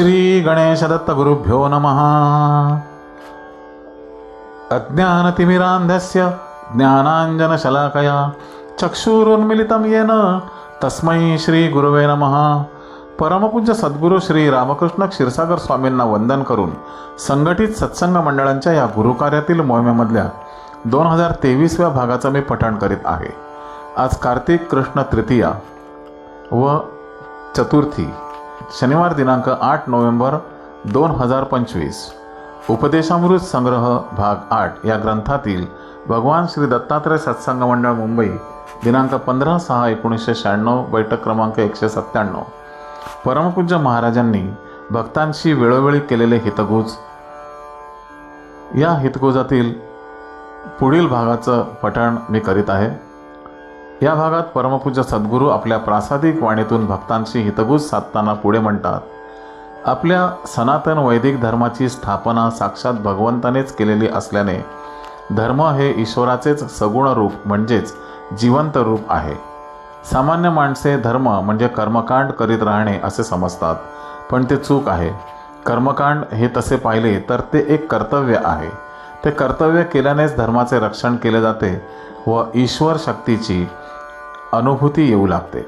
श्री गणेश दत्त गुरुभ्यो नमः। अज्ञानतिमिरान्धस्य ज्ञानाञ्जनशलाकया चक्षुरुन्मिलितं येन तस्मै श्री गुरुवे नमः। परमपूज्य सद्गुरू श्री रामकृष्ण क्षीरसागर स्वामींना वंदन करून संघटित सत्संग मंडळांच्या या गुरुकार्यातील मोहिमेमधल्या दोन हजार तेवीसव्या भागाचं मी पठण करीत आहे. आज कार्तिक कृष्ण तृतीया व चतुर्थी शनिवार दिनांक आठ नोव्हेंबर दोन हजार पंचवीस. उपदेशामृत संग्रह भाग आठ या ग्रंथातील भगवान श्री दत्तात्रय सत्संग मंडळ मुंबई दिनांक पंधरा सहा एकोणीसशे शहाण्णव बैठक क्रमांक एकशे सत्त्याण्णव. परमपूज्य महाराजांनी भक्तांशी वेळोवेळी केलेले हितगुज. या हितगुजातील पुढील भागाचं पठण मी करीत आहे. या भागात परमपूज्य सद्गुरू आपल्या प्रासादिक वाणीतून भक्तांशी हितगुज साधताना पुढे म्हणतात आपल्या सनातन वैदिक धर्माची स्थापना साक्षात भगवंतानेच केलेली असल्याने धर्म हे ईश्वराचेच सगुण रूप म्हणजेच जिवंत रूप आहे. सामान्य माणसे धर्म म्हणजे कर्मकांड करीत राहणे असे समजतात पण ते चूक आहे. कर्मकांड हे तसे पाहिले तर ते एक कर्तव्य आहे. ते कर्तव्य केल्यानेच धर्माचे रक्षण केले जाते व ईश्वर शक्तीची अनुभूती येऊ लागते.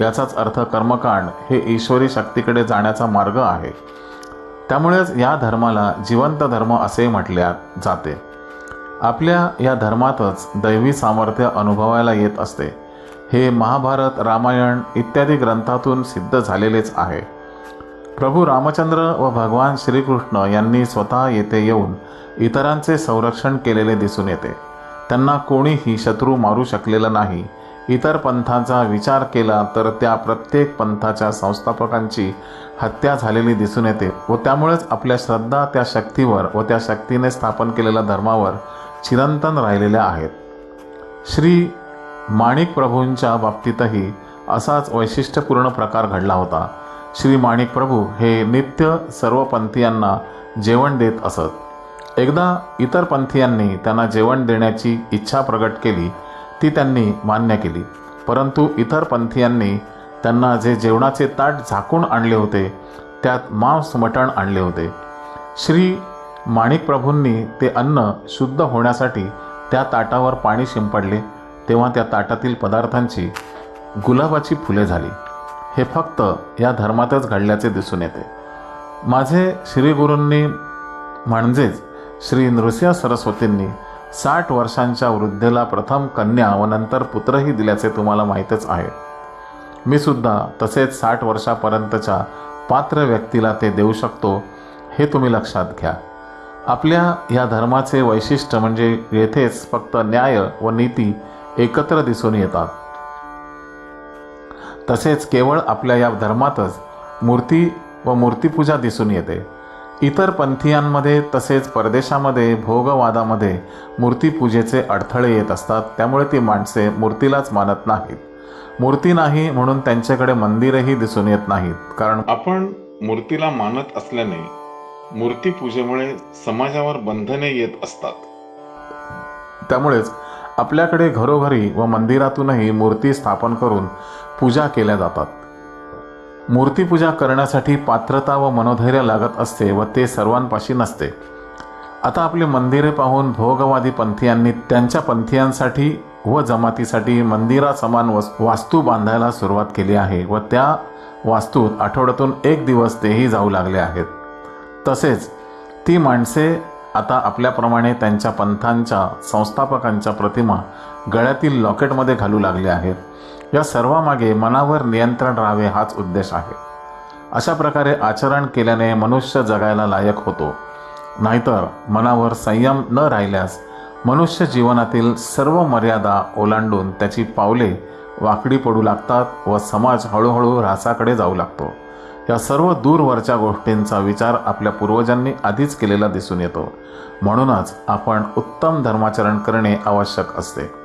याचाच अर्थ कर्मकांड हे ईश्वरी शक्तीकडे जाण्याचा मार्ग आहे. त्यामुळेच या धर्माला जिवंत धर्म असे म्हटल्या जाते. आपल्या या धर्मातच दैवी सामर्थ्य अनुभवायला येत असते. हे महाभारत रामायण इत्यादी ग्रंथातून सिद्ध झालेलेच आहे. प्रभू रामचंद्र व भगवान श्रीकृष्ण यांनी स्वतः येथे येऊन इतरांचे संरक्षण केलेले दिसून येते. त्यांना कोणीही शत्रू मारू शकलेला नाही. इतर पंथांचा विचार केला तर त्या प्रत्येक पंथाच्या संस्थापकांची हत्या झालेली दिसून येते व त्यामुळेच आपल्या श्रद्धा त्या शक्तीवर व त्या शक्तीने स्थापन केलेल्या धर्मावर चिरंतन राहिलेल्या आहेत. श्री माणिक प्रभूंच्या बाबतीतही असाच वैशिष्ट्यपूर्ण प्रकार घडला होता. श्री माणिक प्रभू हे नित्य सर्व पंथीयांना जेवण देत असत. एकदा इतर पंथीयांनी त्यांना जेवण देण्याची इच्छा प्रकट केली ती त्यांनी मान्य केली. परंतु इतर पंथीयांनी त्यांना जे जेवणाचे ताट झाकून आणले होते त्यात मांस मटण आणले होते. श्री माणिक प्रभूंनी ते अन्न शुद्ध होण्यासाठी त्या ताटावर पाणी शिंपडले. तेव्हा त्या ताटातील पदार्थांची गुलाबाची फुले झाली. हे फक्त या धर्मातच घडल्याचे दिसून येते. माझे श्रीगुरूंनी म्हणजेच श्री नृसिंह सरस्वतींनी साठ वर्षांच्या वृद्धेला प्रथम कन्या व नंतर पुत्रही दिल्याचे तुम्हाला माहीतच आहे. मी सुद्धा तसेच साठ वर्षापर्यंतच्या पात्र व्यक्तीला ते देऊ शकतो हे तुम्ही लक्षात घ्या. आपल्या या धर्माचे वैशिष्ट्य म्हणजे येथेच फक्त न्याय व नीती एकत्र दिसून येतात. तसेच केवळ आपल्या या धर्मातच मूर्ती व मूर्तीपूजा दिसून येते. इतर पंथीयांमध्ये तसेच परदेशामध्ये भोगवादामध्ये मूर्तीपूजेचे अडथळे येत असतात त्यामुळे ती माणसे मूर्तीलाच मानत नाहीत. मूर्ती नाही म्हणून त्यांच्याकडे मंदिरही दिसून येत नाहीत कारण आपण मूर्तीला मानत असल्याने मूर्तीपूजेमुळे समाजावर बंधने येत असतात. त्यामुळेच आपल्याकडे घरोघरी व मंदिरातूनही मूर्ती स्थापन करून पूजा केल्या जातात. मूर्तीपूजा करण्यासाठी पात्रता व मनोधैर्य लागत असते व ते सर्वांपाशी नसते. आता आपली मंदिरे पाहून भोगवादी पंथीयांनी त्यांच्या पंथीयांसाठी व जमातीसाठी मंदिरासमान वस वास्तू बांधायला सुरुवात केली आहे व त्या वास्तूत आठवड्यातून एक दिवस तेही जाऊ लागले आहेत. तसेच ती माणसे आता आपल्याप्रमाणे त्यांच्या पंथांच्या संस्थापकांच्या प्रतिमा गळ्यातील लॉकेटमध्ये घालू लागले आहेत. या सर्वामागे मनावर नियंत्रण राहावे हाच उद्देश आहे. अशा प्रकारे आचरण केल्याने मनुष्य जगायला लायक होतो. नाहीतर मनावर संयम न राहिल्यास मनुष्य जीवनातील सर्व मर्यादा ओलांडून त्याची पावले वाकडी पडू लागतात व समाज हळूहळू ऱ्हासाकडे जाऊ लागतो. या सर्व दूरवरच्या गोष्टींचा विचार आपल्या पूर्वजांनी आधीच केलेला दिसून येतो. म्हणूनच आपण उत्तम धर्माचरण करणे आवश्यक असते.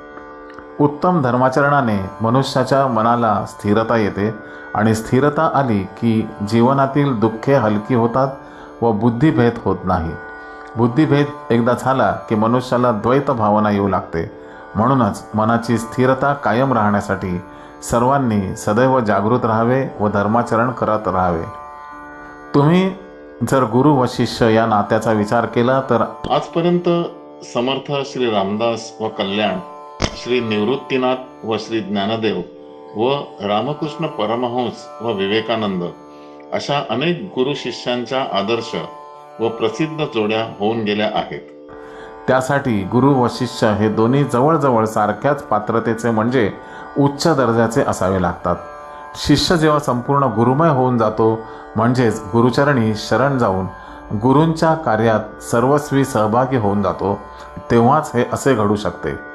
उत्तम धर्माचरणाने मनुष्याच्या मनाला स्थिरता येते आणि स्थिरता आली की जीवनातील दुःखे हलकी होतात व बुद्धिभेद होत नाही. बुद्धिभेद एकदा झाला की मनुष्याला द्वैत भावना येऊ लागते. म्हणूनच मनाची स्थिरता कायम राहण्यासाठी सर्वांनी सदैव जागृत राहावे व धर्माचरण करत राहावे. तुम्ही जर गुरु व शिष्य या नात्याचा विचार केला तर आजपर्यंत समर्थ श्री रामदास व कल्याण श्री निवृत्तीनाथ व श्री ज्ञानदेव व रामकृष्ण परमहंस व विवेकानंद अशा अनेक गुरु शिष्यांच्या आदर्श व प्रसिद्ध जोड्या होऊन गेल्या आहेत. त्यासाठी गुरु व शिष्य हे दोन्ही जवळजवळ सारख्याच पात्रतेचे म्हणजे उच्च दर्जाचे असावे लागतात. शिष्य जेव्हा संपूर्ण गुरुमय होऊन जातो म्हणजेच गुरुचरणी शरण जाऊन गुरूंच्या कार्यात सर्वस्वी सहभागी होऊन जातो तेव्हाच हे असे घडू शकते.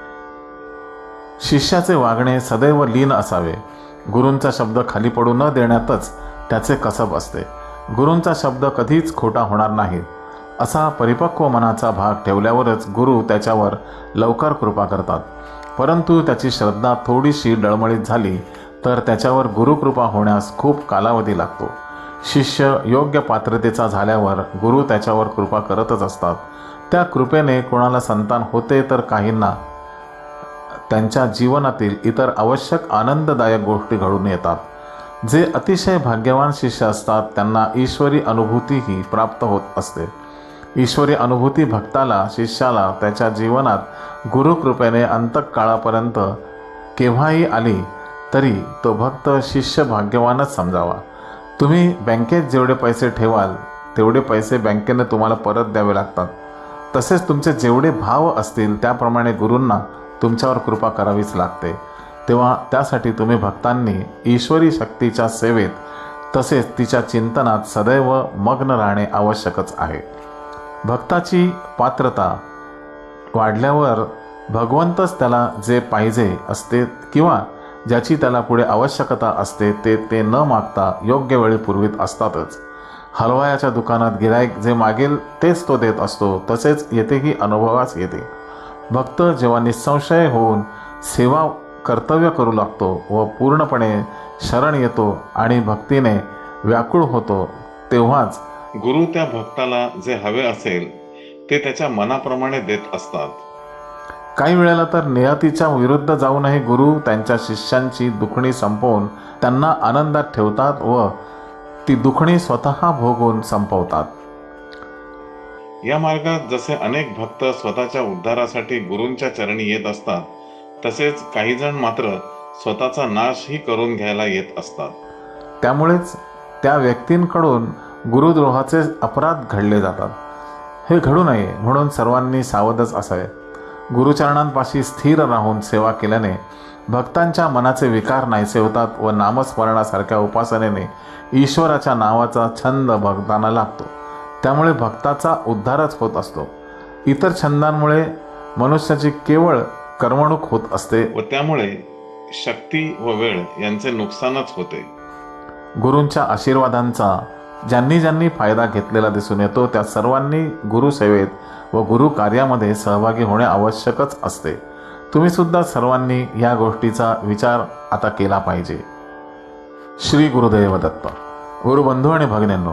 शिष्याचे वागणे सदैव लीन असावे. गुरूंचा शब्द खाली पडू न देण्यातच त्याचे कसब असते. गुरूंचा शब्द कधीच खोटा होणार नाही. असा परिपक्व मनाचा भाग ठेवल्यावरच गुरु त्याच्यावर लवकर कृपा करतात. परंतु त्याची श्रद्धा थोडीशी डळमळीत झाली तर त्याच्यावर गुरुकृपा होण्यास खूप कालावधी लागतो. शिष्य योग्य पात्रतेचा झाल्यावर गुरु त्याच्यावर कृपा करतच असतात. त्या कृपेने कोणाला संतान होते तर काहींना त्यांच्या जीवनातील इतर आवश्यक आनंददायक गोष्टी घडून येतात. जे अतिशय भाग्यवान शिष्य असतात त्यांना ईश्वरी अनुभूतीही प्राप्त होत असते. ईश्वरी अनुभूती भक्ताला शिष्याला त्याच्या जीवनात गुरुकृपेने अंतकाळापर्यंत केव्हाही आली तरी तो भक्त शिष्य भाग्यवानच समजावा. तुम्ही बँकेत जेवढे पैसे ठेवाल तेवढे पैसे बँकेने तुम्हाला परत द्यावे लागतात. तसेच तुमचे जेवढे भाव असतील त्याप्रमाणे गुरूंना तुमच्यावर कृपा करावीच लागते. तेव्हा त्यासाठी तुम्ही भक्तांनी ईश्वरी शक्तीच्या सेवेत तसेच तिच्या चिंतनात सदैव मग्न राहणे आवश्यकच आहे. भक्ताची पात्रता वाढल्यावर भगवंतच त्याला जे पाहिजे असते किंवा ज्याची त्याला पुढे आवश्यकता असते ते ते न मागता योग्य वेळी पुरवीत असतातच. हलवायाच्या दुकानात गिराईक जे मागेल तेच तो देत असतो तसेच येतेही अनुभवास येते. भक्त जेव्हा निसंशय होऊन सेवा कर्तव्य करू लागतो व पूर्णपणे शरण येतो आणि भक्तीने व्याकुळ होतो तेव्हाच गुरु त्या भक्ताला जे हवे असेल ते त्याच्या मनाप्रमाणे देत असतात. काही वेळेला तर नियतीच्या विरुद्ध जाऊनही गुरु त्यांच्या शिष्यांची दुखणी संपवून त्यांना आनंदात ठेवतात व ती दुखणी स्वतः भोगून संपवतात. या मार्गात जसे अनेक भक्त स्वतःच्या उद्धारासाठी गुरूंच्या चरणी येत असतात तसेच काही जण मात्र स्वतःचा नाशही करून घ्यायला येत असतात. त्यामुळेच त्या व्यक्तींकडून गुरुद्रोहाचे अपराध घडले जातात. हे घडू नये म्हणून सर्वांनी सावधच असावे. गुरुचरणांपाशी स्थिर राहून सेवा केल्याने भक्तांच्या मनाचे विकार नाहीसे होतात व नामस्मरणासारख्या उपासनेने ईश्वराच्या नावाचा छंद भक्तांना लागतो. त्यामुळे भक्ताचा उद्धारच होत असतो. इतर छंदांमुळे मनुष्याची केवळ करमणूक होत असते. व त्यामुळे शक्ती व वेळ यांचे नुकसानच होते. गुरूंच्या आशीर्वादांचा ज्यांनी ज्यांनी फायदा घेतलेला दिसून येतो त्या सर्वांनी गुरुसेवेत व गुरु कार्यामध्ये सहभागी होणे आवश्यकच असते. तुम्ही सुद्धा सर्वांनी या गोष्टीचा विचार आता केला पाहिजे. श्री गुरुदेव दत्त गुरुबंधू आणि भगिनींनो